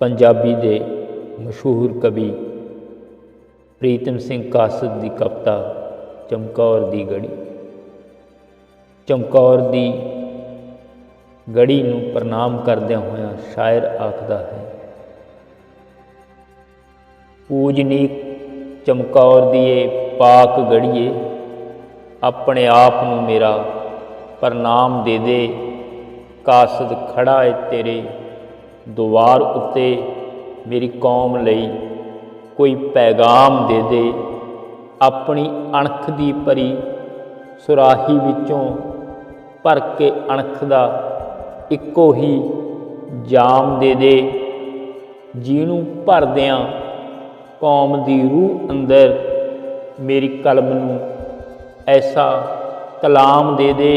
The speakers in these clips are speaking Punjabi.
ਪੰਜਾਬੀ ਦੇ ਮਸ਼ਹੂਰ ਕਵੀ ਪ੍ਰੀਤਮ ਸਿੰਘ ਕਾਸਦ ਦੀ ਕਵਿਤਾ ਚਮਕੌਰ ਦੀ ਗੜੀ। ਚਮਕੌਰ ਦੀ ਗੜੀ ਨੂੰ ਪ੍ਰਣਾਮ ਕਰਦਿਆਂ ਹੋਇਆਂ ਸ਼ਾਇਰ ਆਖਦਾ ਹੈ ਪੂਜਨੀਕ ਚਮਕੌਰ ਦੀ ਏ ਪਾਕ ਗੜੀਏ, ਆਪਣੇ ਆਪ ਨੂੰ ਮੇਰਾ ਪ੍ਰਣਾਮ ਦੇ ਦੇ। ਕਾਸਦ ਖੜਾ ਏ ਤੇਰੇ ਦੁਆਰ ਉੱਤੇ ਮੇਰੀ ਕੌਮ ਲਈ ਕੋਈ ਪੈਗਾਮ ਦੇ ਦੇ, ਆਪਣੀ ਅਣਖ ਦੀ ਭਰੀ ਸੁਰਾਹੀ ਵਿੱਚੋਂ ਭਰ ਕੇ ਅਣਖ ਦਾ ਇੱਕੋ ਹੀ ਜਾਮ ਦੇ ਦੇ, ਜਿਹਨੂੰ ਭਰਦਿਆਂ ਕੌਮ ਦੀ ਰੂਹ ਅੰਦਰ ਮੇਰੀ ਕਲਮ ਨੂੰ ਐਸਾ ਕਲਾਮ ਦੇ ਦੇ,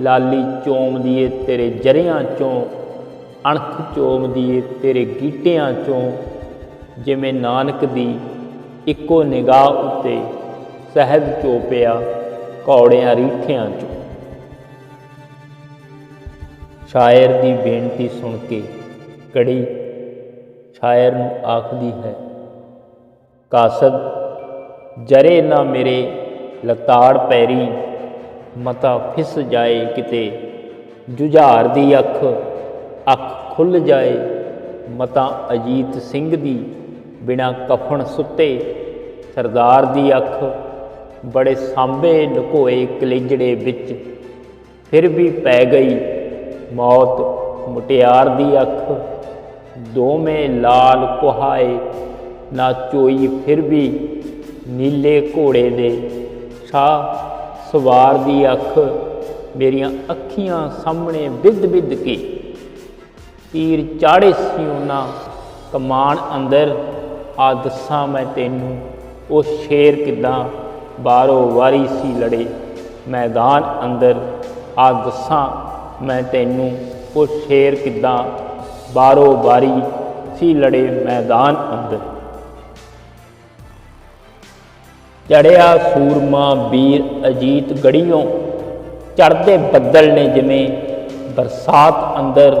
ਲਾਲੀ ਚੋਮਦੀ ਦੀਏ ਤੇਰੇ ਜਰਿਆਂ ਚੋਂ ਅਣਖ ਚੋਮਦੀ ਏ ਤੇਰੇ ਗੀਟਿਆਂ ਚੋਂ। ਜਿਵੇਂ ਨਾਨਕ ਦੀ ਇੱਕੋ ਨਿਗਾਹ ਉੱਤੇ ਸਹਿਜ ਚੋਪਿਆ ਕੌੜਿਆਂ ਰੀਠਿਆਂ ਚੋਂ। ਸ਼ਾਇਰ ਦੀ ਬੇਨਤੀ ਸੁਣ ਕੇ ਕੜੀ ਸ਼ਾਇਰ ਨੂੰ ਆਖਦੀ ਹੈ, ਕਾਸਦ, ਜਰੇ ਨਾ ਮੇਰੇ ਲਤਾੜ ਪੈਰੀ, ਮਤਾ ਫਿਸ ਜਾਏ ਕਿਤੇ ਜੁਝਾਰ ਦੀ ਅੱਖ। ਖੁੱਲ ਜਾਏ, ਮਤਾ ਅਜੀਤ ਸਿੰਘ ਦੀ ਬਿਨਾ ਕਫਣ ਸੁੱਤੇ। ਸਰਦਾਰ ਦੀ ਅੱਖ ਬੜੇ ਸਾਂਭੇ ਲੁਕੋਏ ਕਲੇਜੜੇ ਵਿੱਚ। ਫਿਰ ਵੀ ਪੈ ਗਈ ਮੌਤ ਮੁਟਿਆਰ ਦੀ ਅੱਖ। ਦੋਵੇਂ ਲਾਲ ਕੁਹਾਏ, ਨਾ ਚੋਈ ਫਿਰ ਵੀ ਨੀਲੇ ਘੋੜੇ ਦੇ। ਛਾ ਸਵਾਰ ਦੀ ਅੱਖ ਮੇਰੀਆਂ ਅੱਖੀਆਂ ਸਾਹਮਣੇ ਵਿਦ ਵਿਦ ਕੇ। ਪੀਰ ਚਾੜੇ ਸੀ ਉਹਨਾਂ। ਕਮਾਨ ਅੰਦਰ, ਆ ਦੱਸਾਂ ਮੈਂ ਤੈਨੂੰ, ਉਹ ਸ਼ੇਰ ਕਿਦਾਂ ਬਾਰੋ ਵਾਰੀ ਸੀ ਲੜੇ। ਮੈਦਾਨ ਅੰਦਰ, ਆ ਦੱਸਾਂ ਮੈਂ ਤੈਨੂੰ, ਉਹ ਸ਼ੇਰ ਕਿਦਾਂ ਬਾਰੋ ਵਾਰੀ ਸੀ ਲੜੇ ਮੈਦਾਨ ਅੰਦਰ। ਚੜਿਆ ਸੂਰਮਾ ਵੀਰ ਅਜੀਤ ਗੜੀਓਂ ਚੜਦੇ ਬੱਦਲ ਨੇ ਜਿਵੇਂ ਬਰਸਾਤ ਅੰਦਰ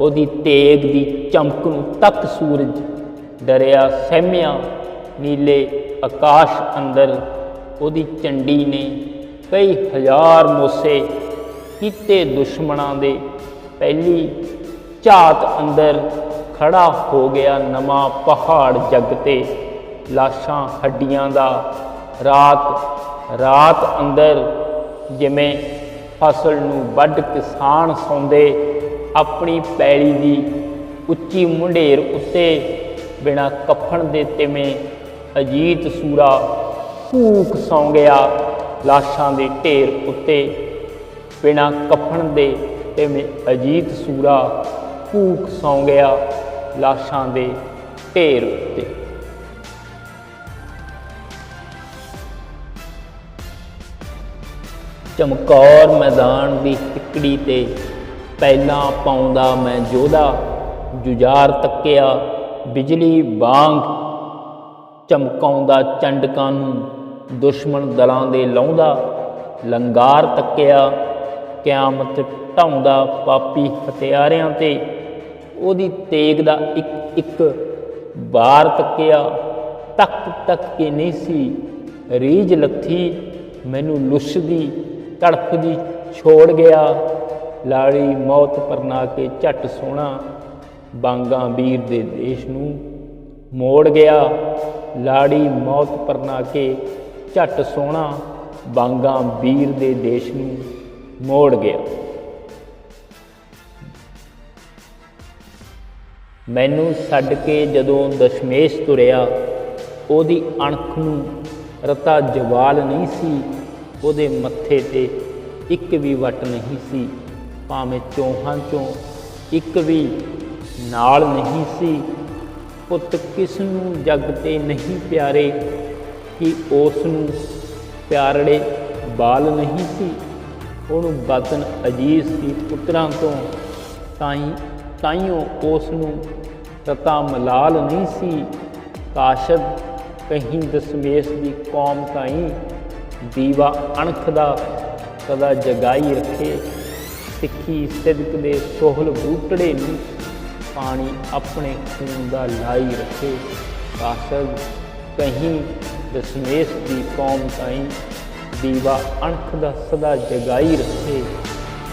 ਉਹਦੀ ਤੇਗ ਦੀ ਚਮਕ ਨੂੰ ਤੱਕ ਸੂਰਜ ਡਰਿਆ ਸਹਿਮਿਆ, ਨੀਲੇ ਆਕਾਸ਼ ਅੰਦਰ ਉਹਦੀ ਚੰਡੀ ਨੇ ਕਈ ਹਜ਼ਾਰ ਮੋਸੇ ਕੀਤੇ ਦੁਸ਼ਮਣਾਂ ਦੇ। ਪਹਿਲੀ ਝਾਤ ਅੰਦਰ ਖੜਾ ਹੋ ਗਿਆ ਨਵਾਂ ਪਹਾੜ ਜੱਗ ਤੇ। ਲਾਸ਼ਾਂ ਹੱਡੀਆਂ ਦਾ ਰਾਤ ਰਾਤ ਅੰਦਰ ਜਿਵੇਂ ਫਸਲ ਨੂੰ ਵੱਢ ਕਿਸਾਨ ਸੌਂਦੇ ਆਪਣੀ ਪੈਲੀ ਦੀ ਉੱਚੀ ਮੁੰਡੇਰ ਉੱਤੇ ਬਿਨਾ ਕਫਨ ਦੇ ਤਿਵੇਂ ਅਜੀਤ ਸੂਰਾ ਭੂਖ ਸੌਂ ਗਿਆ ਲਾਸ਼ਾਂ ਦੇ ਢੇਰ ਉੱਤੇ। ਬਿਨਾ ਕਫਨ ਦੇ ਤਿਵੇਂ ਅਜੀਤ ਸੂਰਾ ਭੂਖ ਸੌਂ ਗਿਆ ਲਾਸ਼ਾਂ ਦੇ ਢੇਰ ਉੱਤੇ। ਚਮਕੌਰ ਮੈਦਾਨ ਦੀ ਟਿਕੜੀ ਤੇ ਪਹਿਲਾਂ ਪਾਉਂਦਾ ਮੈਂ ਜੋਦਾ ਜੁਝਾਰ ਤੱਕਿਆ, ਬਿਜਲੀ ਵਾਂਗ ਚਮਕਾਉਂਦਾ ਚੰਡਕਾਂ ਨੂੰ, ਦੁਸ਼ਮਣ ਦਲਾਂ ਦੇ ਲਾਉਂਦਾ, ਲੰਗਾਰ ਤੱਕਿਆ, ਕਿਆਮਤ ਢਾਉਂਦਾ ਪਾਪੀ ਹਥਿਆਰਿਆਂ ਤੇ। ਉਹਦੀ ਤੇਗ ਦਾ ਇੱਕ ਇੱਕ ਬਾਰ ਤੱਕਿਆ, ਤੱਕ ਤੱਕ ਕੇ ਨਹੀਂ ਸੀ, ਰੀਝ ਲੱਥੀ, ਮੈਨੂੰ ਲੁੱਸਦੀ, ਤੜਫਦੀ ਛੋੜ ਗਿਆ। ਲਾੜੀ ਮੌਤ ਪਰਨਾ ਕੇ ਝੱਟ ਸੋਣਾ। ਬਾਂਗਾ ਵੀਰ ਦੇ ਦੇਸ਼ ਨੂੰ ਮੋੜ ਗਿਆ। ਲਾੜੀ ਮੌਤ ਪਰਨਾ ਕੇ ਝੱਟ ਸੋਣਾ। ਬਾਂਗਾ ਵੀਰ ਦੇ ਦੇਸ਼ ਨੂੰ ਮੋੜ ਗਿਆ। ਮੈਨੂੰ ਛੱਡ ਕੇ ਜਦੋਂ ਦਸ਼ਮੇਸ਼ ਤੁਰਿਆ, ਉਹਦੀ ਅਣਖ ਨੂੰ ਰਤਾ ਜਵਾਲ ਨਹੀਂ ਸੀ। ਉਹਦੇ ਮੱਥੇ ਤੇ ਇੱਕ ਵੀ ਵਟ ਨਹੀਂ ਸੀ। ਭਾਵੇਂ ਚੋਹਾਂ ਚੋਂ ਇੱਕ ਵੀ ਨਾਲ ਨਹੀਂ ਸੀ, ਪੁੱਤ ਕਿਸ ਨੂੰ ਜਗ ਤੇ ਨਹੀਂ ਪਿਆਰੇ ਕਿ ਉਸ ਨੂੰ ਪਿਆਰੜੇ ਬਾਲ ਨਹੀਂ ਸੀ? ਉਹਨੂੰ ਬਦਨ ਅਜੀਜ਼ ਸੀ ਪੁੱਤਰਾਂ ਤੋਂ, ਤਾਈ, ਤਾਈਓ ਉਸ ਨੂੰ ਰਤਾ ਮਲਾਲ ਨਹੀਂ ਸੀ। ਕਾਸ਼ਦ ਕਹੀਂ ਦਸਮੇਸ਼ ਦੀ ਕੌਮ ਤਾਈ ਦੀਵਾ ਅਣਖ ਦਾ ਕਦਾ ਜਗਾਈ ਰੱਖੇ। ਸਿੱਖੀ, ਸਿਦਕ ਦੇ ਸੋਹਲ ਬੂਟੜੇ ਨੂੰ ਪਾਣੀ ਆਪਣੇ ਖੂਨ ਦਾ ਲਾਈ ਰੱਖੇ। ਕਾਸਦ ਕਹੀਂ ਦਸਮੇਸ਼ ਦੀ ਕੌਮ ਤਾਈਂ ਦੀਵਾ ਅਣਖ ਦਾ ਸਦਾ ਜਗਾਈ ਰੱਖੇ।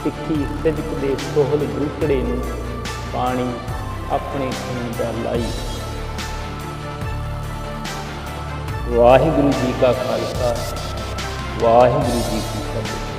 ਸਿੱਖੀ, ਸਿਦਕ ਦੇ ਸੋਹਲ ਬੂਟੜੇ ਨੂੰ ਪਾਣੀ ਆਪਣੇ ਖੂਨ ਦਾ ਲਾਈ ਵਾਹਿਗੁਰੂ ਜੀ ਕਾ ਖਾਲਸਾ, ਵਾਹਿਗੁਰੂ ਜੀ ਕੀ ਫਤਿਹ।